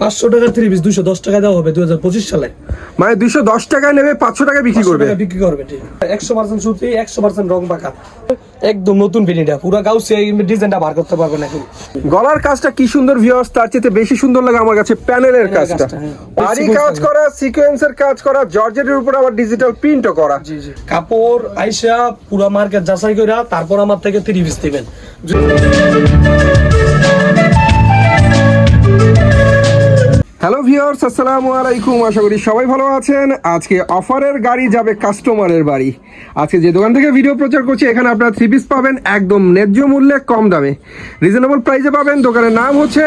পাঁচশো টাকার three piece দুশো দশ টাকা দেওয়া হবে দুই হাজার পঁচিশ সালে। মানে দুইশো দশ টাকায় নেবে পাঁচশো টাকায় বিক্রি করবে? বিক্রি করবে ঠিক। একশো পার্সেন্ট সুতি একশো পার্সেন্ট রং পাকা। একদম নতুন বিনিটা পুরো গাউসে এই ডিজাইনটা বার করতে পারবেন এখন গলার কাজটা কি সুন্দর ভিউয়ার্স তার চেয়ে বেশি সুন্দর লাগে আমার কাছে প্যানেলের কাজটা। কাজটা, হ্যাঁ। কাজ। করা সিকোয়েন্সের কাজ করা জর্জেটের উপর আবার ডিজিটাল প্রিন্টও করা। কাপড় আইসা পুরা মার্কেট যাচাই কইরা তারপর আমার থেকে থ্রি পিস দিবেন হ্যালো ভিওর্স আসসালামু আলাইকুম আশা করি সবাই ভালো আছেন। আজকে অফারের গাড়ি যাবে কাস্টমারের বাড়ি। আজকে যে দোকান থেকে ভিডিও প্রচার করছি, এখানে আপনারা থ্রি পিস পাবেন, একদম ন্যায্য মূল্যে, কম দামে। রিজনেবল প্রাইসে পাবেন। দোকানের নাম হচ্ছে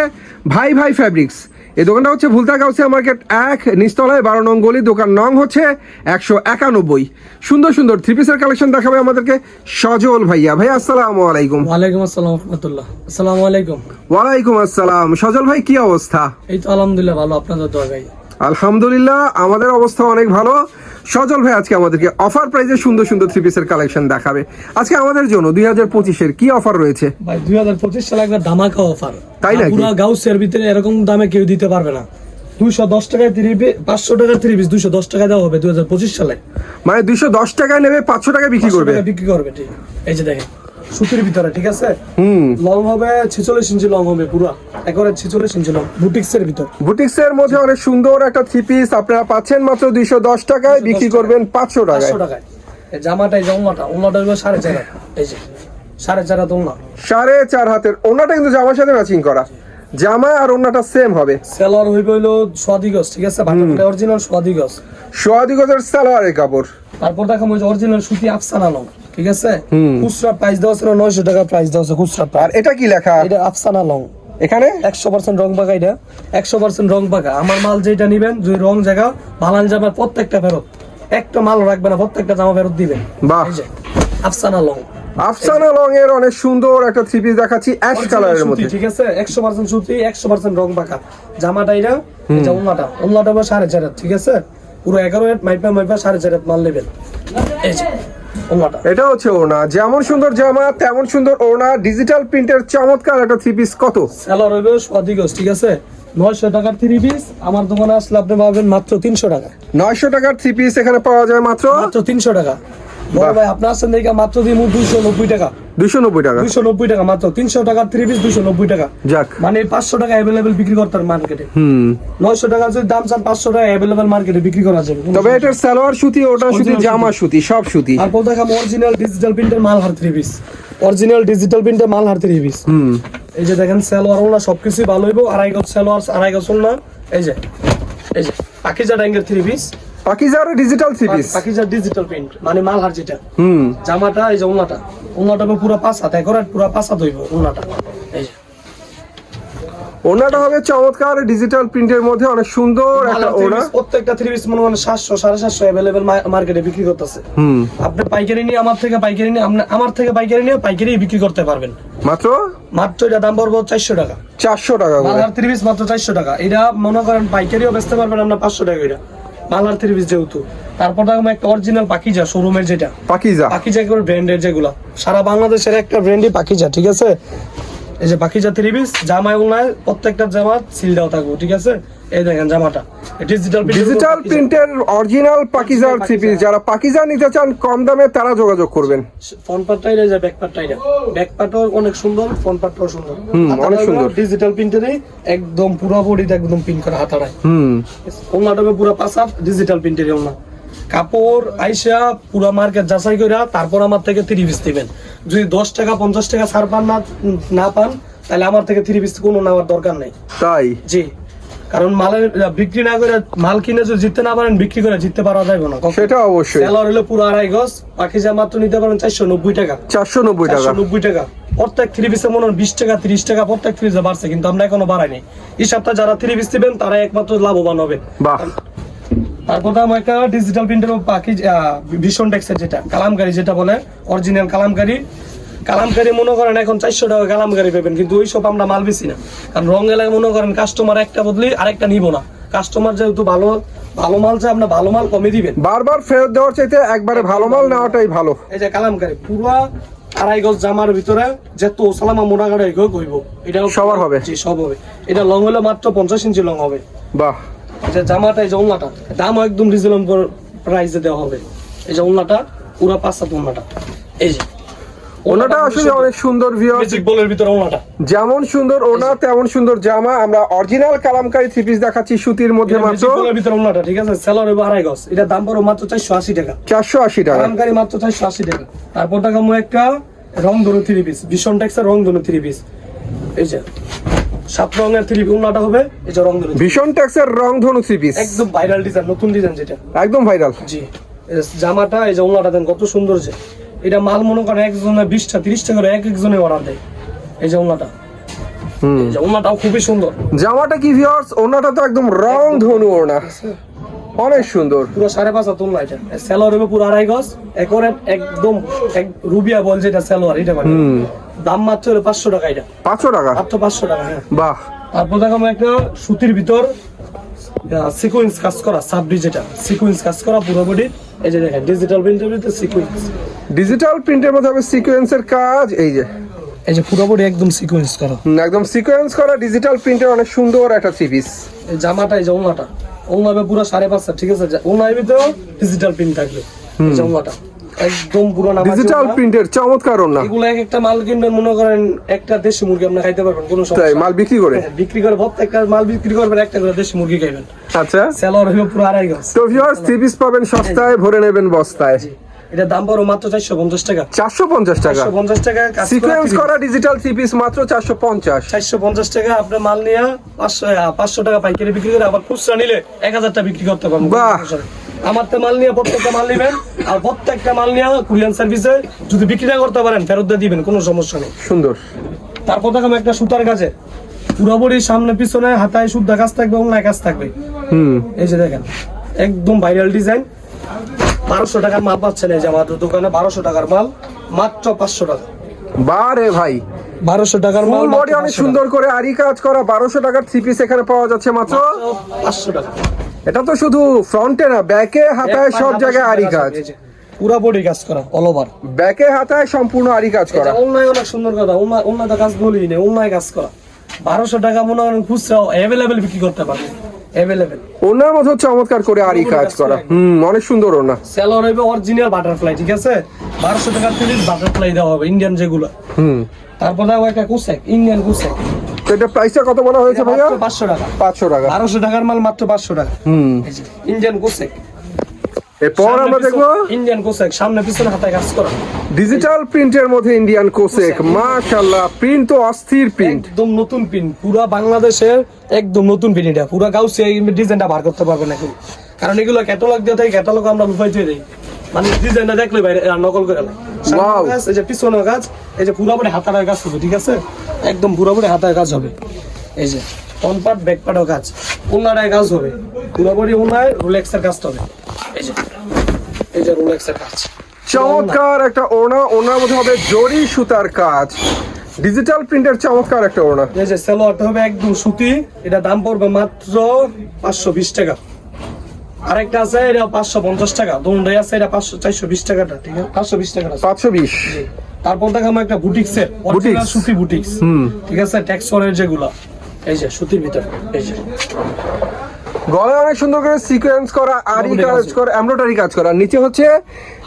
ভাই ভাই ফ্যাব্রিক্স এই দোকানটা হচ্ছে ভুলতা গাউসিয়া মার্কেট এক নিচতলায় বারো নং গলি দোকান নং হচ্ছে একশো একানব্বই। সুন্দর সুন্দর থ্রি পিসের কালেকশন দেখাবে আমাদেরকে সজল ভাইয়া। ভাই আসসালামু আলাইকুম। ওয়ালাইকুম আসসালাম রহমতুল্লাহ। আসসালামু আলাইকুম। ওয়ালাইকুম আসসালাম। সজল ভাই কি অবস্থা? এই তো আলহামদুলিল্লাহ ভালো। আপনাদের দোয়া ভাই আলহামদুলিল্লাহ আমাদের অবস্থা অনেক ভালো। সজল ভাই আজকে আমাদেরকে অফার প্রাইজে সুন্দর সুন্দর থ্রি পিসের কালেকশন দেখাবে। আজকে আমাদের জন্য দুই হাজার পঁচিশের কি অফার রয়েছে? ভাই দুই হাজার পঁচিশ সালে একটা ধামাকা অফার তাই না পুরো গাউসের ভিতরে এরকম দামে কেউ দিতে পারবে না। দুইশো দশ টাকায় থ্রি পিস পাঁচশো টাকার থ্রি পিস দুইশো দশ টাকা দেওয়া হবে দুই হাজার পঁচিশ সালে। মানে দুইশো দশ টাকায় নেবে পাঁচশো টাকায় বিক্রি করবে? বিক্রি করবে ঠিক। এই যে দেখেন। সুতির ভিতরে ঠিক আছে? হুম। লং হবে ছেচল্লিশ ইঞ্চি লং হবে পুরো। একবারে 46 ইঞ্চি লং বুটিক্স এর ভিতর। বুটিক্স এর মধ্যে অনেক সুন্দর একটা থ্রি পিস আপনারা পাচ্ছেন মাত্র দুইশো দশ টাকায় বিক্রি করবেন পাঁচশো টাকায়। পাঁচশো টাকায়। এই জামাটা এই ওনাটা হইল সাড়ে চার হাত। এই যে সাড়ে চার হাত ওনা সাড়ে চার হাতের ওনাটা কিন্তু জামার সাথে ম্যাচিং করা। জামা আর ওনাটা সেম হবে। সেলর হইবে হইল সোয়াদি গজ ঠিক আছে? বাটারফ্লাই অরিজিনাল সোয়াদি গজ সোয়াদি গজের কাপড়। তারপর দেখাম ওই অরিজিনাল সুতি আফসানা লং ঠিক আছে? খুচরা প্রাইস দেওয়া ছিল নয়শো টাকা প্রাইস দেওয়া আছে খুচরা আর এটা কি লেখা? এটা আফসানা লং এখানে? একশো পার্সেন্ট রং পাকা এটা। একশো পার্সেন্ট রং পাকা। আমার মাল যেটা নিবেন যে রং জায়গা বানান জামার প্রত্যেকটা ফেরত। একটা মাল রাখবে না প্রত্যেকটা জামা ফেরত দিবেন। বাহ। এই আফসানা লং আফসানা লং এর অনেক সুন্দর একটা থ্রি পিস দেখাচ্ছি অ্যাশ কালারের মধ্যে। ঠিক আছে? একশো পার্সেন্ট সুতি একশো পার্সেন্ট রং পাকা। জামাটা এটা এটা উন্নাটা। উন্নাটা হবে সাড়ে চার ঠিক আছে? পুরো এগারো হাত মাইপা মাইপা সাড়ে চার হাত মাল নেবেন এই যে এটা হচ্ছে ওড়না। যেমন সুন্দর জামা তেমন সুন্দর ওড়না। ডিজিটাল প্রিন্টের চমৎকার একটা থ্রি পিস কত? স্যালার হইবে সোয়াদি ঠিক আছে? নয়শো টাকার থ্রি পিস আমার দোকানে আসলে আপনি পাবেন মাত্র তিনশো টাকা। নয়শো টাকার থ্রি পিস এখানে পাওয়া যায় মাত্র? মাত্র তিনশো টাকা। বড় ভাই আপনার আসছেন দেখে মাত্র দিন দুইশো নব্বই টাকা। দুশো নব্বই টাকা? দুইশো নব্বই টাকা মাত্র তিনশো টাকার থ্রি পিস দুইশো নব্বই টাকা। যাক। মানে পাঁচশো টাকা অ্যাভেলেবেল বিক্রি করতে মার্কেটে হুম। নয়শো টাকা যদি দাম চান পাঁচশো টাকা অ্যাভেলেবেল মার্কেটে বিক্রি করা যাবে তবে এটার সালোয়ার সুতি ওটা সুতি জামা সুতি সব সুতি। তারপর দেখাম অরিজিনাল ডিজিটাল প্রিন্টের মাল হার থ্রি পিস অরিজিনাল ডিজিটাল প্রিন্টের মাল হার থ্রি পিস হুম। এই যে দেখেন সালোয়ার ওনা সবকিছুই ভালো হইব। আড়াই গজ সালোয়ার আড়াই গজ ওনা এই যে এই যে পাকিজা ড্যাঙ্গের three piece পাকিজার digital three piece Pakiza digital print মানে মাল হার যেটা। হুম। জামাটা এই যে পুরো পাঁচ হাত একর পুরো পাঁচ হাত হইব ওনাটা এই যে। ওড়নাটা হবে চমৎকার ডিজিটাল প্রিন্টের মধ্যে অনেক সুন্দর একটা piece, প্রত্যেকটা থ্রি পিস মনে করেন সাতশো সাড়ে সাতশো অ্যাভেলেবেল মার্কেটে বিক্রি করতেছে। হুম। আপনি পাইকারি নিয়ে আমার থেকে পাইকারি নিয়ে আমার থেকে পাইকারি নিয়ে পাইকারি বিক্রি করতে পারবেন। মাত্র? মাত্র এটা দাম পড়ব চারশো টাকা। চারশো টাকা থ্রি পিস মাত্র চারশো টাকা। এটা মনে করেন পাইকারিও বেচতে পারবেন আপনার পাঁচশো টাকা এটা মালহার থ্রি পিস যেহেতু তারপর দেখো একটা অরিজিনাল পাকিজা শোরুমের যেটা। পাকিজা? পাকিজা একবার ব্র্যান্ডের যেগুলো। সারা বাংলাদেশের একটা ব্র্যান্ডই পাকিজা ঠিক আছে? এই যে পাকিজা থ্রি পিস জামা প্রত্যেকটা জামা সিল দেওয়া থাকব ঠিক আছে? এই দেখেন জামাটা। ডিজিটাল ডিজিটাল প্রিন্টের অরিজিনাল পাকিজার থ্রি পিস যারা পাকিজা নিতে চান কম দামে তারা যোগাযোগ করবেন। ফ্রন্ট পার্টটাই যে ব্যাক পার্টটাই ব্যাক পার্টও অনেক সুন্দর ফ্রন্ট পার্টটাও সুন্দর। হুম, অনেক সুন্দর। ডিজিটাল প্রিন্টারই একদম পুরো বডিতে একদম প্রিন্ট করা হাতাড়ায় হুম। ওনাটাকে পুরো পাশা ডিজিটাল প্রিন্টের ওনা কাপড় আইসা পুরো মার্কেট যাচাই কইরা তারপর আমার থেকে থ্রি পিস দিবেন। যদি দশ টাকা পঞ্চাশ টাকা ছাড় পান না না পান তাহলে আমার থেকে থ্রি পিস কোনো নেওয়ার দরকার নেই। তাই? জি। কারণ মালের বিক্রি না করে মাল কিনে যদি জিততে না পারেন বিক্রি করে জিততে পারা যাবে না। সেটা অবশ্যই। সেলার হলো পুরো আড়াই গজ পাখি যা মাত্র নিতে পারেন চারশো নব্বই টাকা। চারশো নব্বই টাকা? নব্বই টাকা। প্রত্যেক থ্রি পিসে মনে হয় বিশ টাকা ত্রিশ টাকা প্রত্যেক থ্রি পিসে বাড়ছে কিন্তু আমরা এখনও বাড়াইনি। এই সপ্তাহে যারা থ্রি পিস দিবেন তারা একমাত্র লাভবান হবে। বাহ। তারপর দাম একটা ডিজিটাল প্রিন্টের পাখি ভীষণ টেক্সের যেটা কালামকারি যেটা বলে অরিজিনাল কালামকারি। কালামকারি মনে করেন এখন চারশো টাকা কালামকারি পাবেন কিন্তু ওই সব আমরা মাল বেশি না। কারণ রং এলাকায় মনে করেন কাস্টমার একটা বদলি আরেকটা নিব না। কাস্টমার যেহেতু ভালো ভালো মাল চাই আপনার ভালো মাল কমে দিবেন। বারবার ফেরত দেওয়ার চাইতে একবারে ভালো মাল নেওয়াটাই ভালো। এই যে কালামকারি পুরা আড়াই গজ জামার ভিতরে যত সালামা মোটা গাড়ি কইব এটা সবার হবে? জি সব হবে। এটা লং হলে মাত্র পঞ্চাশ ইঞ্চি লং হবে। বাহ। এটা জামাটা এই যে ওন্নাটা দামও একদম রিজনেবল প্রাইসে দেওয়া হবে। এই যে ওন্নাটা পুরো পাঁচ সাত ওন্নাটা এই যে ওনাটা আসলে অনেক সুন্দর বলের ভিতরে ওন্নাটা যেমন সুন্দর ওনা তেমন সুন্দর জামা। আমরা অরিজিনাল কালামকারী থ্রি পিস দেখাচ্ছি সুতির মধ্যে মাত্র। বলের ভিতরে ওন্নাটা ঠিক আছে? সেলর হবে আড়াই গজ এটা দাম পড়ো মাত্র চারশো আশি টাকা। চারশো আশি টাকা। কালামকারি মাত্র চারশো আশি টাকা। তারপর দেখাবো একটা রং ধনু থ্রি পিস ভীষণ ট্যাক্সের রং ধনু থ্রি পিস এই যে সাত রঙের থ্রি ওন্নাটা হবে। এই যে রং ধনু ভীষণ ট্যাক্সের রং ধনু থ্রি পিস একদম ভাইরাল ডিজাইন নতুন ডিজাইন যেটা। একদম ভাইরাল জি। জামাটা এই যে ওনাটা দেন কত সুন্দর যে। এটা মাল মনে করেন একজনে বিশটা তিরিশটা করে এক একজনে অর্ডার দেয়। এই যে হুম। ওনাটাও খুবই সুন্দর। জামাটা কি ভিউয়ার্স ওনাটা তো একদম রং ধনু ওনা অনেক সুন্দর। পুরো সাড়ে পাঁচ হাত এটা। সেলোয়ার হবে পুরো আড়াই গজ। একরে একদম এক রুবিয়া বল যেটা সেলোয়ার এটা মানে দাম মাত্র হলো পাঁচশো টাকা এটা। পাঁচশো টাকা? মাত্র পাঁচশো টাকা হ্যাঁ। বাহ। তারপর দেখাবো একটা সুতির ভিতর সিকুয়েন্স কাজ করা সাবডি যেটা সিকুয়েন্স কাজ করা পুরো বডি এই যে দেখেন ডিজিটাল প্রিন্টের ভিতরে সিকুয়েন্স ডিজিটাল প্রিন্টের মধ্যে হবে সিকোয়েন্সের কাজ এই যে। এই যে পুরো বডি একদম সিকুয়েন্স করা। একদম সিকোয়েন্স করা ডিজিটাল প্রিন্টের অনেক সুন্দর একটা থ্রি পিস জামাটা এই যে ওনাটা। ওনাবে পুরো সাড়ে পাঁচটা ঠিক আছে? ওনার ভিতরেও ডিজিটাল প্রিন্ট থাকবে। ওনাটা। একদম পুরো নামাজি ডিজিটাল প্রিন্টের চমৎকার ওনা এগুলো এক একটা মাল কিনবেন মনে করেন একটা দেশি মুরগি আপনি খাইতে পারবেন কোনো তাই মাল বিক্রি করে? হ্যাঁ, বিক্রি করে প্রত্যেকটা মাল বিক্রি করবেন একটা করে দেশি মুরগি খাইবেন। আচ্ছা। সেলর হইবে পুরো আড়াই গজ। তো ভিউয়ার্স থ্রি পিস পাবেন সস্তায় ভরে নেবেন বস্তায়। এটা দাম পড়ো মাত্র চারশো পঞ্চাশ টাকা। চারশো পঞ্চাশ টাকা? চারশো পঞ্চাশ টাকা সিকোয়েন্স করা ডিজিটাল থ্রি পিস মাত্র চারশো পঞ্চাশ। চারশো পঞ্চাশ টাকা আপনার মাল নিয়ে পাঁচশো আহ, পাঁচশো টাকা পাইকারি বিক্রি করে আবার খুচরা নিলে এক হাজার টাকা বিক্রি করতে পারবেন বাহ। আমার তো মাল নিয়ে প্রত্যেকটা মাল নেবেন আর প্রত্যেকটা মাল নিয়ে কুরিয়ান সার্ভিসে যদি বিক্রি না করতে পারেন ফেরত দিয়ে দিবেন কোনো সমস্যা নেই। সুন্দর। তারপর দেখাবো একটা সুতার কাছে পুরোপুরি সামনে পিছনে হাতায় শুদ্ধ কাজ থাকবে অন্যায় কাজ থাকবে। হুম। এই যে দেখেন একদম ভাইরাল ডিজাইন বারোশো টাকার মাল পাচ্ছেন এই যে আমাদের দোকানে বারোশো টাকার মাল মাত্র পাঁচশো টাকা। বারে ভাই। বারোশো টাকার মাল বডি অনেক সুন্দর করে আরি কাজ করা বারোশো টাকার থ্রি পিস এখানে পাওয়া যাচ্ছে মাত্র পাঁচশো টাকা। এটা তো শুধু ফ্রন্টে না ব্যাকে হাতায় সব জায়গায় আরি কাজ। পুরা বডি কাজ করা অল ওভার ব্যাকে হাতায় সম্পূর্ণ আরি কাজ করা। অন্যায় অনেক সুন্দর কথা অন্যায় কাজ বলি না অন্যায় কাজ করা। বারোশো টাকা মনে করেন খুচরা অ্যাভেলেবেল বিক্রি করতে পারবে অ্যাভেলেবেল ওনার মধ্যে চমৎকার করে আরি কাজ করা। হুম অনেক সুন্দর ওনা। সেলর হবে অরিজিনাল বাটারফ্লাই ঠিক আছে? বারোশো টাকার থেকে বাটারফ্লাই দেওয়া হবে ইন্ডিয়ান যেগুলো। হুম। তারপর দেখো একটা কুসেক ইন্ডিয়ান কুসেক। তো এটা প্রাইসটা কত বলা হয়েছে ভাইয়া? মাত্র পাঁচশো টাকা। পাঁচশো টাকা। বারোশো টাকার মাল মাত্র পাঁচশো টাকা। হুম। ইন্ডিয়ান কুসেক এরপর আমরা দেখব? ইন্ডিয়ান কুসেক সামনে পিছনে হাতায় কাজ করা। ডিজিটাল প্রিন্টের মধ্যে ইন্ডিয়ান কোসেক মাশাআল্লাহ প্রিন্ট তো অস্থির প্রিন্ট একদম নতুন পিন পুরা বাংলাদেশের একদম নতুন পিন এটা। পুরা গাউসে এই ডিজাইনটা বার করতে পারবেন এখন। কারণ এগুলো ক্যাটালগ দিয়ে থাকে ক্যাটালগ আমরা লুফাই দিয়ে দিই। মানে ডিজাইনটা দেখলে বাইরে নকল করে কাজ, এই যে কাজ এই যে পুরোপুরি হাতার কাজ হবে ঠিক আছে? একদম পুরোপুরি হাতার কাজ হবে। এই যে ফ্রন্ট পার্ট ব্যাক পার্টও কাজ উন্নারায় কাজ হবে। পুরোপুরি রোলেক্সের হবে। এই যে এই যে রোলেক্সের কাজ চমৎকার একটা ওড়না মধ্যে হবে জরি সুতার কাজ। ডিজিটাল প্রিন্টের চমৎকার একটা ওড়না। এই যে সালোয়ারটা হবে একদম সুতি। এটা দাম পড়বে মাত্র পাঁচশো বিশ টাকা। আরেকটা আছে এটা পাঁচশো পঞ্চাশ টাকা। আছে এটা পাঁচশো চারশো বিশ টাকাটা ঠিক আছে? পাঁচশো বিশ টাকা আছে। পাঁচশো বিশ। তারপর দেখাবো একটা অরিজিনাল Boutique। সুতি বুটিক্স। ঠিক আছে? যেগুলো। এই যে সুতির ভিতর। এই যে। গলায় অনেক সুন্দর করে সিকোয়েন্স করা আরি কাজ। করা এমব্রয়ডারি কাজ করা। নিচে হচ্ছে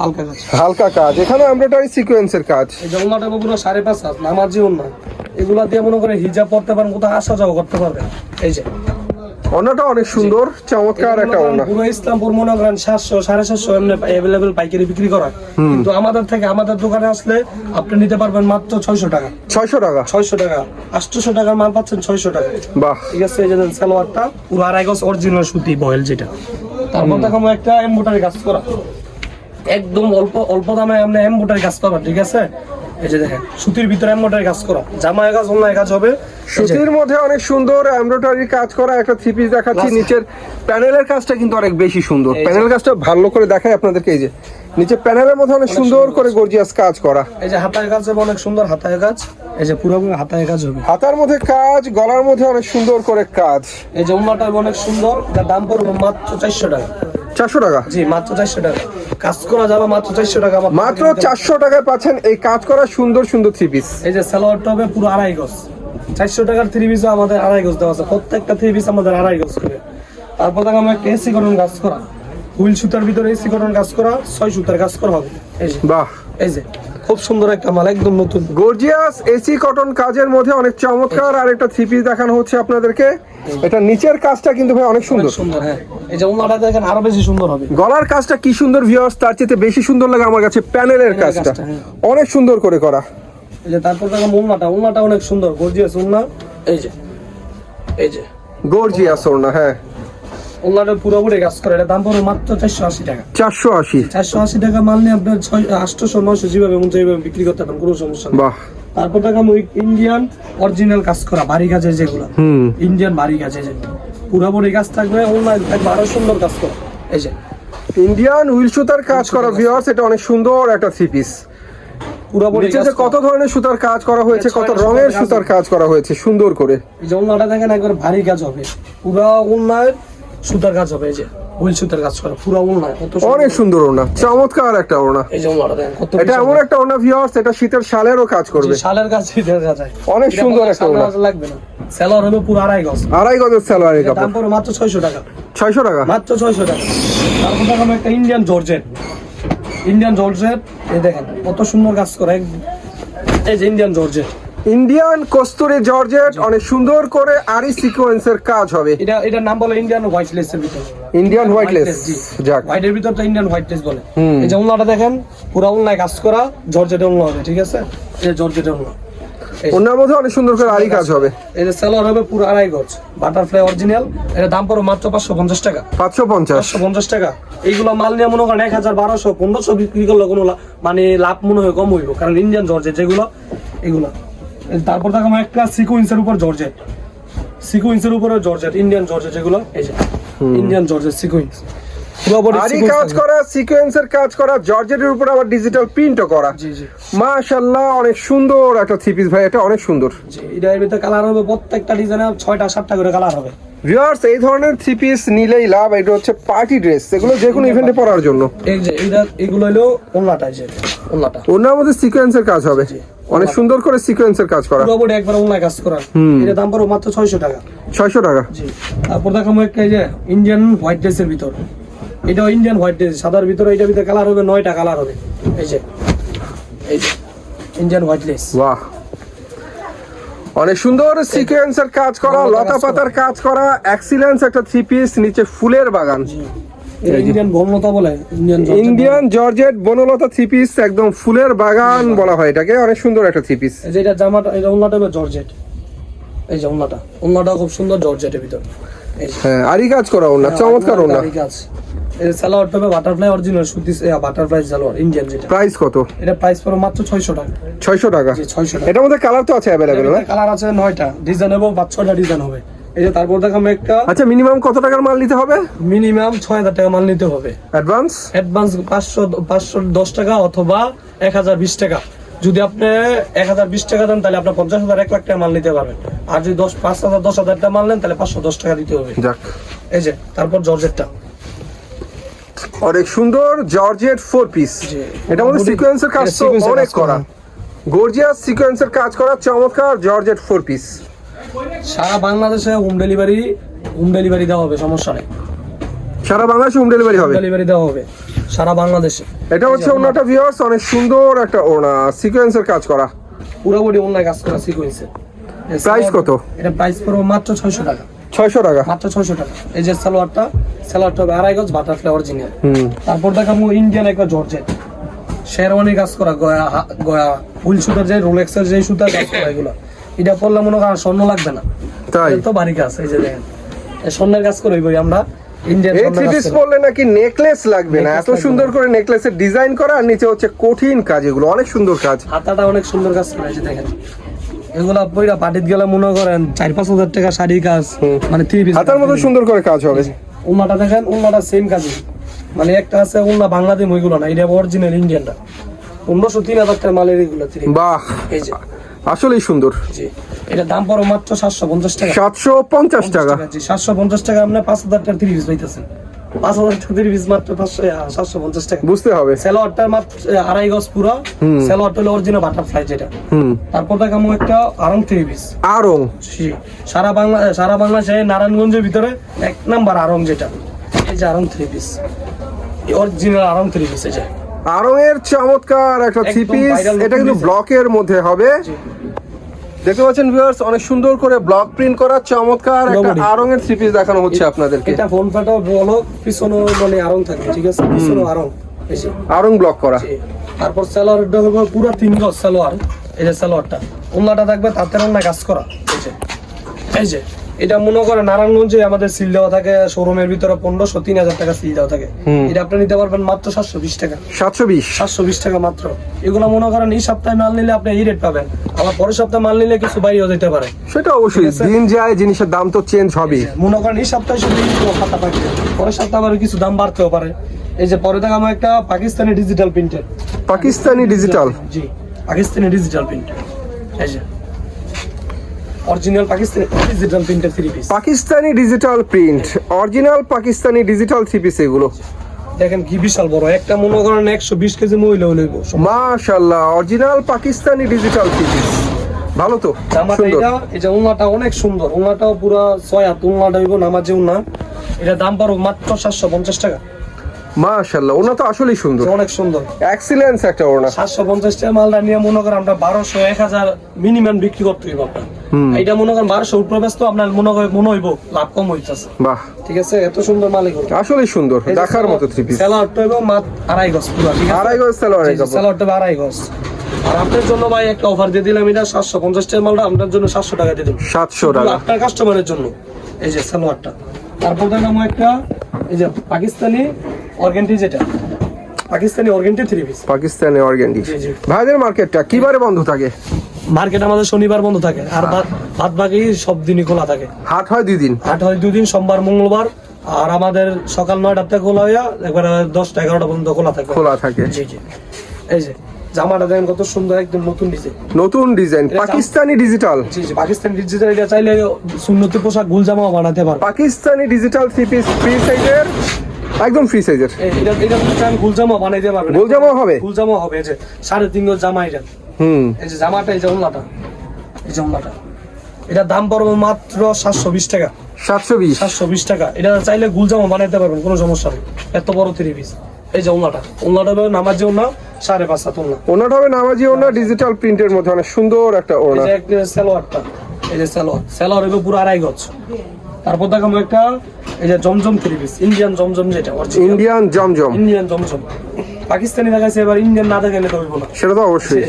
হালকা কাজ। হালকা কাজ। এখানে এমব্রয়ডারি সিকোয়েন্সের কাজ। এই পুরো সাড়ে পাঁচ হাত নামার জীবন না এগুলা দিয়ে মনে করে হিজাব পড়তে পারেন কোথাও আসা যাওয়া করতে পারবেন এই যে। ওনাটা অনেক সুন্দর চমৎকার একটা ওনা পুরো ইসলামপুর মনে করেন সাতশো সাড়ে সাতশো এমনি অ্যাভেলেবেল পাইকারি বিক্রি করা। কিন্তু আমাদের থেকে আমাদের দোকানে আসলে আপনি নিতে পারবেন মাত্র ছয়শো টাকা। ছয়শো টাকা? ছয়শো টাকা। আটশোশো টাকার মাল পাচ্ছেন ছয়শো টাকা। বাহ। ঠিক আছে এই যে সালোয়ারটা পুরো আড়াই গজ অরিজিনাল সুতি বয়েল যেটা। তারপর দেখাবো একটা এম্বোটারি কাজ করা। একদম অল্প অল্প দামে আপনি এম্বোটারি কাজ পাবেন ঠিক আছে? এই যে দেখেন সুতির ভিতরে এম্বোটারি কাজ করা। জামায় কাজ অন্য কাজ হবে। সুতির মধ্যে অনেক সুন্দর এমব্রয়ডারি কাজ করা একটা থ্রি পিস দেখাচ্ছি নিচের প্যানেলের কাজটা কিন্তু অনেক বেশি সুন্দর। প্যানেল কাজটা ভালো করে দেখাই আপনাদেরকে এই যে। নিচে প্যানেলের মধ্যে অনেক সুন্দর করে গর্জিয়াস কাজ করা। এই যে হাতায় কাজ হবে অনেক সুন্দর হাতায় কাজ। এই যে পুরো হাতায় কাজ হবে। হাতার মধ্যে কাজ গলার মধ্যে অনেক সুন্দর করে কাজ। এই যে উন্নাটা অনেক সুন্দর যার দাম পড়বে মাত্র চারশো টাকা। চারশো টাকা? জি মাত্র চারশো টাকা। কাজ করা যাবে মাত্র চারশো টাকা মাত্র চারশো টাকায় পাচ্ছেন এই কাজ করা সুন্দর সুন্দর থ্রি পিস এই যে সালোয়ারটা হবে পুরো আড়াই গজ। চারশো টাকার থ্রি পিসও আমাদের আড়াই গজ দেওয়া আছে। প্রত্যেকটা থ্রি পিস আমাদের আড়াই গজ করে। তারপর দেখো আমরা একটা এসি কটন কাজ করা। হুইল সুতার ভিতরে এসি গঠন কাজ করা ছয় সুতার কাজ করা হবে। এই যে। বাহ। এই যে। খুব সুন্দর একটা মাল একদম নতুন। গর্জিয়াস এসি কটন কাজের মধ্যে অনেক চমৎকার আর একটা থ্রি পিস দেখানো হচ্ছে আপনাদেরকে। এটা নিচের কাজটা কিন্তু ভাই অনেক সুন্দর। সুন্দর হ্যাঁ। এই যে ওনাটা দেখেন আরও বেশি সুন্দর হবে। গলার কাজটা কি সুন্দর ভিউয়ার্স তার চেয়ে বেশি সুন্দর লাগে আমার কাছে প্যানেলের কাজটা। হ্যাঁ। অনেক সুন্দর করে করা। এই যে তারপর দেখো উন্নাটা উন্নাটা অনেক সুন্দর গর্জিয়াস উন্না এই যে এই যে। গর্জিয়াস ওড়না হ্যাঁ। উন্নাটা পুরোপুরি কাজ করে এটা দাম পড়বে মাত্র চারশো আশি টাকা। চারশো আশি? চারশো আশি টাকা মাল নিয়ে আপনার ছয় আটশোশো নয়শো যেভাবে মন চাইবে বিক্রি করতে পারেন কোনো সমস্যা নেই। বাহ। তারপর দেখাম ওই ইন্ডিয়ান অরিজিনাল কাজ করা বাড়ি কাজের যেগুলো। ইন্ডিয়ান বাড়ি কাজে যে। পুরোপুরি কাজ থাকবে অনলাইন থাকবে আরও সুন্দর কাজ করা। এই যে। ইন্ডিয়ান উইল সুতার কাজ করা ভিউয়ার্স এটা অনেক সুন্দর একটা থ্রি পিস পুরোপুরি নিচে কত ধরনের সুতার কাজ করা হয়েছে কত রঙের সুতার কাজ করা হয়েছে সুন্দর করে। এই যে ওনাটা দেখেন একবার ভারী কাজ হবে। পুরো উন্নয়ন সুতার কাজ হবে এই যে হুইল সুতার কাজ করা পুরো অনেক সুন্দর ওড়না চমৎকার একটা ওড়না। এই যে ওনাটা দেখেন কত এটা এমন একটা ওড়না ভিউয়ার্স এটা শীতের শালেরও কাজ করবে। যে শালের কাজ দেখা যায় অনেক সুন্দর একটা ওড়না। লাগবে না। সেলর পুরো আড়াই গজ। আড়াই গজের দাম মাত্র ছয়শো টাকা। ছয়শো টাকা? মাত্র ছয়শো টাকা। তারপর দেখাবো একটা ইন্ডিয়ান জর্জেট ইন্ডিয়ান জর্জেট এই দেখেন কত সুন্দর কাজ করে। এই যে Indian georgette Indian Kasturi georgette অনেক সুন্দর করে আরি সিকোয়েন্সের কাজ হবে। এটা এটার নাম বলে ইন্ডিয়ান হোয়াইট লেস এর ভিতর। ইন্ডিয়ান হোয়াইটলেস জি। যাক। হোয়াইটের ভিতর তো ইন্ডিয়ান হোয়াইট লেস বলে। এই যে উন্নাটা দেখেন পুরো উন্নায় কাজ করা জর্জেটের উন্না হবে ঠিক আছে? এই যে জর্জেটের উন্না ওনার মধ্যে অনেক সুন্দর করে আরি কাজ হবে। এই যে সেলর হবে পুরো আড়াই গজ। বাটারফ্লাই অরিজিনাল এটা দাম পড়বে মাত্র পাঁচশো পঞ্চাশ টাকা। পাঁচশো পঞ্চাশ। পাঁচশো পঞ্চাশ টাকা। এইগুলো মাল নিয়ে মনে করেন এক হাজার বারোশো পনেরোশো বিক্রি করলে কোনো মানে লাভ মনে হয় কম হইব কারণ ইন্ডিয়ান জর্জেট যেগুলো এগুলো। তারপর দেখো আমার একটা সিকুয়েন্সের উপর জর্জেট সিকুয়েন্সের উপরে জর্জেট ইন্ডিয়ান জর্জেট যেগুলো এই যে ইন্ডিয়ান জর্জেট সিকুয়েন্স আরি কাজ করা সিকোয়েন্সের কাজ করা জর্জেটের উপর আবার ডিজিটাল প্রিন্টও করা। জি জি। মাশাআল্লাহ অনেক সুন্দর একটা থ্রি পিস ভাই এটা অনেক সুন্দর। জি এটার ভিতরে কালার হবে প্রত্যেকটা ডিজাইনে ছয়টা সাতটা করে কালার হবে। ভিউয়ার্স এই ধরনের থ্রি পিস নিলেই লাভ এটা হচ্ছে পার্টি ড্রেস এগুলো যে কোনো ইভেন্টে পরার জন্য। এই যে এটা এগুলো হলো ওন্নাটা যে ওন্নাটা। ওনার মধ্যে সিকোয়েন্সের কাজ হবে। অনেক সুন্দর করে সিকোয়েন্সের কাজ করা। পুরো বডি একবার ওন্নায় কাজ করা। এটা দাম পড়বে মাত্র ছয়শো টাকা। ছয়শো টাকা। জি। তারপর দেখাবো একটা এই যে ইন্ডিয়ান হোয়াইট ড্রেসের ভিতর। এটা ইন্ডিয়ান হোয়াইট ড্রেস সাদার ভিতরে এটা ভিতরে কালার হবে নয়টা কালার হবে। এই যে এই যে ইন্ডিয়ান হোয়াইট ড্রেস বাহ। অনেক সুন্দর সিকোয়েন্সের কাজ করা লতা। পাতার কাজ করা এক্সিলেন্স একটা থ্রি পিস নিচে ফুলের বাগান। ইন্ডিয়ান বলে জর্জেট বনলতা থ্রি পিস একদম ফুলের বাগান বলা হয় এটাকে অনেক সুন্দর একটা থ্রি পিস এটা জামাটা এটা হবে জর্জেট এই যে উন্নাটা উন্নাটা খুব সুন্দর জর্জেটের ভিতর। হ্যাঁ আরি কাজ করা ওনা চমৎকার ওনা দাড়ি কাজ। এই সালোয়ারটা বাটারফ্লাই অরিজিনাল সুতি বাটারফ্লাই সালোয়ার ইন্ডিয়ান যেটা। প্রাইস কত? এটা প্রাইস পড়ে মাত্র ছয়শো টাকা। ছয়শো টাকা? জি ছয়শো টাকা। এটার মধ্যে কালার তো আছে না কালার আছে নয়টা। ডিজাইন হবে পাঁচ ছয়টা ডিজাইন হবে। এই যে তারপর দেখাবো একটা। আচ্ছা মিনিমাম কত টাকার মাল নিতে হবে? মিনিমাম ছয় হাজার টাকা মাল নিতে হবে। অ্যাডভান্স অ্যাডভান্স পাঁচশো পাঁচশো দশ টাকা অথবা এক হাজার বিশ টাকা। যদি আপনি এক হাজার বিশ টাকা দেন তাহলে আপনার পঞ্চাশ হাজার এক লাখ টাকা মাল নিতে পারবেন। আর যদি দশ পাঁচ হাজার দশ হাজার টাকা মাল নেন তাহলে পাঁচশো দশ টাকা দিতে হবে। যাক। এই যে তারপর জর্জেটটা। অনেক সুন্দর জর্জেট ফোর পিস জি। এটার মধ্যে Body- সিকোয়েন্সের কাজ তো অনেক করা। গর্জিয়াস সিকোয়েন্সের কাজ করা চমৎকার জর্জেট ফোর পিস সারা বাংলাদেশে হোম ডেলিভারি হোম ডেলিভারি দেওয়া হবে সমস্যা নেই। সারা বাংলাদেশে হোম ডেলিভারি হবে? ডেলিভারি দেওয়া হবে সারা বাংলাদেশে। এটা হচ্ছে ওনাটা ভিউয়ার্স অনেক সুন্দর একটা ওনা সিকোয়েন্সের কাজ করা। পুরো বডি অনলাইন কাজ করা সিকোয়েন্সে Price কত? এটা প্রাইস পড়বে মাত্র ছয়শো টাকা। ছয়শো টাকা। মাত্র ছয়শো টাকা। এই যে সালোয়ারটা সালোয়ারটা হবে আড়াই গজ বাটারফ্লাই অরিজিনাল তারপর দেখাবো ইন্ডিয়ান একটা জর্জেট শেরওয়ানি কাজ করা গয়া গয়া ফুল সুতার যে রোলেক্সের যে সুতার কাজ করা এগুলো। এটা পড়লে মনে করেন স্বর্ণ লাগবে না। তাই? তো বাড়ি কাজ এই যে দেখেন। স্বর্ণের কাজ করে করি আমরা ইন্ডিয়ান নাকি নেকলেস লাগবে না? এত সুন্দর করে নেকলেসের ডিজাইন করা আর নিচে হচ্ছে কঠিন কাজ এগুলো। অনেক সুন্দর কাজ। হাতাটা অনেক সুন্দর কাজ করে দেখেন। এগুলা পইরা পাটিত গেলে মনে করেন চার পাঁচ হাজার টাকা শাড়ি কাজ মানে থ্রি পিস হাতার মতো সুন্দর করে কাজ হবে। উন্নাটা দেখেন উন্নাটা সেম কাজই। মানে একটা আছে উন্না বাংলাদেশ ওইগুলো না এটা অরিজিনাল ইন্ডিয়ানটা পনেরোশো তিন হাজার টাকা মালের এগুলো বাহ। এই যে। আসলেই সুন্দর। জি। এটা দাম পড়ো মাত্র সাতশো পঞ্চাশ টাকা। সাতশো পঞ্চাশ টাকা। জি সাতশো পঞ্চাশ টাকা আপনার পাঁচ হাজার টাকা থ্রি পিস পাইতেছেন। পাঁচ হাজার টাকা পিস মাত্র পাঁচশো সাতশো পঞ্চাশ টাকা। বুঝতে হবে। স্যালোয়ারটার মাত্র আড়াই গজ পুরো। স্যালোয়ারটা হলো অরিজিনাল বাটারফ্লাই যেটা। তারপর দেখাবো একটা আরং থ্রি পিস আরং সারা বাংলা সারা বাংলাদেশে নারায়ণগঞ্জের ভিতরে এক নাম্বার আরং যেটা। এই যে Aarong three piece original Aarong three piece এই যে। আরং এর চমৎকার একটা থ্রি পিস এটা কিন্তু ব্লকের মধ্যে হবে। দেখতে পাচ্ছেন ভিউয়ার্স অনেক সুন্দর করে ব্লক প্রিন্ট করা চমৎকার একটা। আরং এর থ্রি পিস দেখানো হচ্ছে আপনাদেরকে। এটা ফোন ফাটাও বলো পিছনে মানে আরং থাকে ঠিক আছে? পিছনে আরং এই আরং ব্লক করা। তারপর সালোয়ারটা হবে পুরো তিন গজ সালোয়ার এই যে সালোয়ারটা উল্লাটা থাকবে তাতে রান্না কাজ করা এই যে। এটা মনে করে নারায়ণগঞ্জে আমাদের সিল দেওয়া থাকে শোরুমের ভিতরে পনেরোশো তিন হাজার টাকা সিল দেওয়া থাকে। এটা আপনি নিতে পারবেন মাত্র সাতশো বিশ টাকা। সাতশো বিশ? সাতশো বিশ টাকা মাত্র। এগুলো মনে করেন এই সপ্তাহে মাল নিলে আপনি এই রেট পাবেন। আবার পরের সপ্তাহে মাল নিলে কিছু বাইরেও যেতে পারে। সেটা অবশ্যই দিন যায় জিনিসের দাম তো চেঞ্জ হবে মনে করেন এই সপ্তাহে শুধু খাতা থাকবে পরের সপ্তাহে আবার কিছু দাম বাড়তেও পারে। এই যে পরে দেখা আমার একটা পাকিস্তানি ডিজিটাল প্রিন্টের পাকিস্তানি ডিজিটাল জি পাকিস্তানি ডিজিটাল প্রিন্ট এই যে। অরিজিনাল পাকিস্তানি ডিজিটাল প্রিন্টের three piece Pakistani digital print original Pakistani digital three piece এগুলো। দেখেন কি বিশাল বড় একটা মনে করেন একশো বিশ কেজি মহিলা লইব মাশাআল্লাহ original Pakistani digital three piece ভালো তো এটা যে উন্নাটা অনেক সুন্দর উন্নাটাও পুরো ছয় হাত উন্নাটা হইব নামাজে উন্না এটা দাম পারো মাত্র সাতশো পঞ্চাশ টাকা। মাশাআল্লাহ ওনা তো আসলেই সুন্দর। অনেক সুন্দর। এক্সিলেন্স একটা ওনা সাতশো পঞ্চাশ টাকা মালটা নিয়ে মনে করেন আমরা বারোশো এক হাজার মিনিমাম বিক্রি করতে হইব আপনার। এটা মনে করেন বারোশো উপরে ব্যস্ত আপনার মনে হয় মনে হইব লাভ কম হইতেছে। বাহ। ঠিক আছে? এত সুন্দর মালিক আসলেই সুন্দর দেখার মতো থ্রি পিস স্যালাডটা এবং মাত্র আড়াই গজ পুরো ঠিক আছে? আড়াই গজ স্যালাডটা আড়াই গজ। আর আপনার জন্য ভাই একটা অফার দিয়ে দিলাম এটা সাতশো পঞ্চাশ টাকা মালটা আপনার জন্য সাতশো টাকা দিয়ে দেবো সাতশো টাকা। আপনার কাস্টমারের জন্য। এই যে সালোয়ারটা তারপর দেখলাম একটা এই যে পাকিস্তানি অর্গেন্টি যেটা Pakistani organdy three piece Pakistani জি। ভাইদের মার্কেটটা কিবারে বন্ধ থাকে? মার্কেট আমাদের শনিবার বন্ধ থাকে আর বাদ বাকি সব দিনই খোলা থাকে। হাট হয় দুই দিন? হাট হয় দুদিন সোমবার মঙ্গলবার আর আমাদের সকাল নয়টা থেকে খোলা হইয়া একবার দশটা এগারোটা পর্যন্ত খোলা থাকে। খোলা থাকে। জি জি। এই যে জামাটা দেখেন কত সুন্দর একদম নতুন ডিজাইন নতুন ডিজাইন পাকিস্তানি ডিজিটাল জি জি পাকিস্তান ডিজিটাল এটা চাইলে সুন্নতি পোশাক গুল জামাও বানাতে পারবে Pakistani digital three piece free সাইজের একদম ফ্রি সাইজের এটা এটা চান গুল জামাও বানাইতে পারবে গোল জামাও হবে? গুল জামাও হবে এই যে সাড়ে তিন গজ জামা এটা। হুম। এই যে জামাটা এই যে উল্লাটা এই যে উল্লাটা এটার দাম পড়বে মাত্র সাতশো বিশ টাকা। সাতশো বিশ। সাতশো বিশ টাকা। এটা চাইলে গুল জামা বানাইতে পারবেন কোনো সমস্যা নেই। এত বড় থ্রি পিস এই যে উল্লাটা উল্লাটা নামাজ যে উল্লা সাড়ে পাঁচ সাত উল্লা ওনাটা হবে নামাজি ওনা ডিজিটাল প্রিন্টের মধ্যে অনেক সুন্দর একটা ওনা একটা সালোয়ারটা এই যে সালোয়ার। সালোয়ার হবে পুরো আড়াই গজ। তারপর দেখাবো একটা এই যে Zamzam three piece Indian Zamzam যেটা Indian Zamzam. Indian Zamzam. Pakistani দেখাচ্ছে এবার ইন্ডিয়ান না দেখাইলে তো হইব না। সেটা তো অবশ্যই।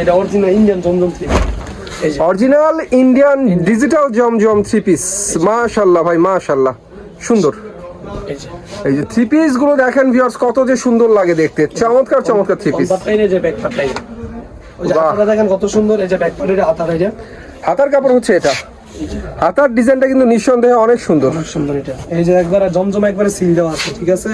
এটা অরিজিনাল ইন্ডিয়ান জমজম থ্রি এই original Indian digital Zamzam three piece মাশাল্লাহ ভাই মাশাল্লাহ। সুন্দর। এই যে। থ্রি পিসগুলো দেখেন ভিউয়ার্স কত যে সুন্দর লাগে দেখতে। চমৎকার চমৎকার থ্রি পিস যে ব্যাক পার্টটাই ওই যে বাহ। হাতাটা দেখেন কত সুন্দর এই যে ব্যাক হাতার এই যে হাতার কাপড় হচ্ছে এটা। হাতার ডিজাইনটা কিন্তু নিঃসন্দেহে অনেক সুন্দর। অনেক সুন্দর এটা। এই যে একবারে জমজম একবারে সিল দেওয়া আছে ঠিক আছে?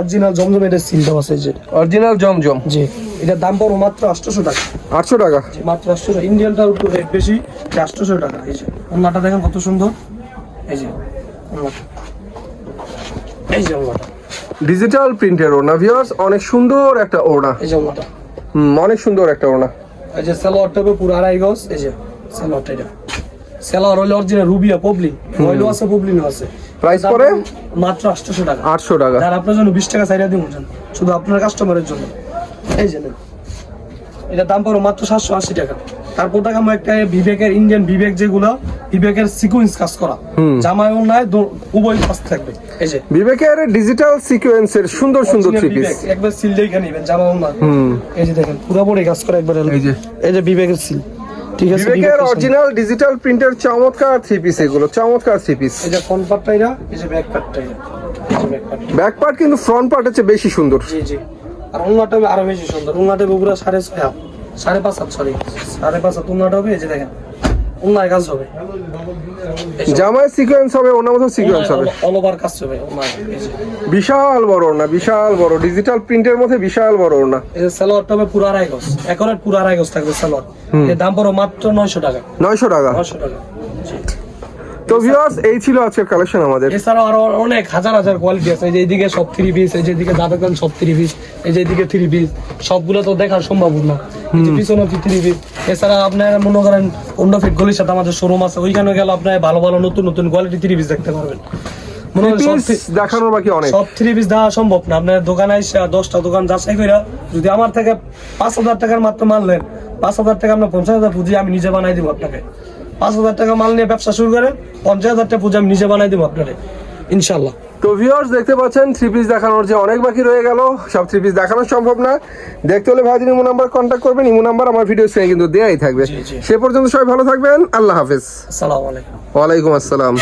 অরিজিনাল জমজম এটা সিল দেওয়া আছে যে। Original Zamzam. জি। এটার দাম পড়ো মাত্র আটশোশো টাকা। আটশো টাকা। মাত্র আটশো টাকা। ইন্ডিয়ানটার একটু রেট বেশি আটশোশো টাকা এই যে। ওনাটা দেখেন কত সুন্দর। এই যে ওনাটা এই যে ডিজিটাল প্রিন্টের ওড়না ভিউয়ার্স অনেক সুন্দর একটা ওড়না। এই যে হুম, অনেক সুন্দর একটা ওড়না। এই যে সালোয়ারটা হবে পুরো আড়াই গজ। এই যে সালোয়ারটা এটা। সালোয়ার হলে অরিজিনাল রুবিয়া পবলিন রয়্যালও আছে পবলিনও আছে। প্রাইস দাম পরে? মাত্র আটশোশো টাকা। আটশো টাকা। আর আপনার জন্য বিশ টাকা সাইডা দিব শুধু আপনার কাস্টমারের জন্য। এই যে। এটা দাম পড়ো মাত্র সাতশো আশি টাকা। তারপর একটা বিবেকের ইন্ডিয়ান বিবেক যেগুলো বিবেকের সিকুয়েন্স কাজ করা। জামায়ও নাই উভয় কাজ থাকবে। এই যে। বিবেকের ডিজিটাল সিকোয়েন্সের সুন্দর সুন্দর থ্রি পিস একবার সিল নেবেন না এই যে দেখেন পুরোপুরি কাজ করে একবার এই যে। এই যে বিবেকের সিল ঠিক আছে বিবেকের অরিজিনাল ডিজিটাল প্রিন্টের চমৎকার থ্রি পিস এগুলো চমৎকার থ্রি পিস এই যে ফ্রন্ট পার্টটা এটা এই যে ব্যাক পার্টটা ব্যাক পার্ট কিন্তু ফ্রন্ট পার্ট হচ্ছে বেশি সুন্দর। জি জি। আর উন্নাটা আরও বেশি সুন্দর। পুরো সাড়ে ছয় সাড়ে পাঁচ হাত সরি সাড়ে পাঁচ হাত উন্নাটা হবে এই যে দেখেন উন্নায় কাজ হবে। জামায় সিকোয়েন্স হবে ওনার মতো সিকোয়েন্স হবে। অল ওভার কাজ হবে বিশাল বড় বিশাল বড়। ডিজিটাল প্রিন্টের মধ্যে বিশাল বড় এই যে সালোয়ারটা হবে পুরো আড়াই গজ একরের পুরো আড়াই গজ থাকবে সালোয়ার। এর দাম পড়ো মাত্র নয়শো টাকা। নয়শো টাকা? নয়শো টাকা তো ভিউয়ার্স এই ছিল আজকের কালেকশন আমাদের। এছাড়াও আরও অনেক হাজার হাজার কোয়ালিটি আছে। এই যে এইদিকে সব থ্রি পিস এই যে এদিকে দাদাকান সব থ্রি পিস এই যে এদিকে থ্রি পিস সবগুলো তো দেখা সম্ভব না। পিছনে থ্রি পিস এছাড়া আপনার মনে করেন অন্য সাথে আমাদের শোরুম আছে ওইখানে গেলে আপনার ভালো ভালো নতুন নতুন কোয়ালিটি থ্রি পিস দেখতে পারবেন। মনে করেন দেখানোর বাকি অনেক। সব থ্রি পিস দেওয়া সম্ভব না। আপনার দোকানে এসে দশটা দোকান যাচাই করে যদি আমার থেকে পাঁচ হাজার টাকার মাত্র মাল নেন পাঁচ হাজার টাকা আপনার পঞ্চাশ হাজার পুঁজি আমি নিজে বানাই দিব আপনাকে। পাঁচ হাজার টাকা মাল নিয়ে ব্যবসা শুরু করেন পঞ্চাশ হাজার টাকা পুঁজি আমি নিজে বানাই দিব আপনাকে। ইনশাল্লাহ তো ভিউয়ার্স দেখতে পাচ্ছেন থ্রি পিস দেখানোর যে অনেক বাকি রয়ে গেল সব থ্রি পিস দেখানো সম্ভব না। দেখতে হলে ভাইদিন ইমো নাম্বার কন্ট্যাক্ট করবেন ইমো নাম্বার আমার ভিডিও স্ক্রিনে কিন্তু দেয়াই থাকবে। সে পর্যন্ত সবাই ভালো থাকবেন আল্লাহ হাফেজ। আসসালামু আলাইকুম। ওয়ালাইকুম আসসালাম।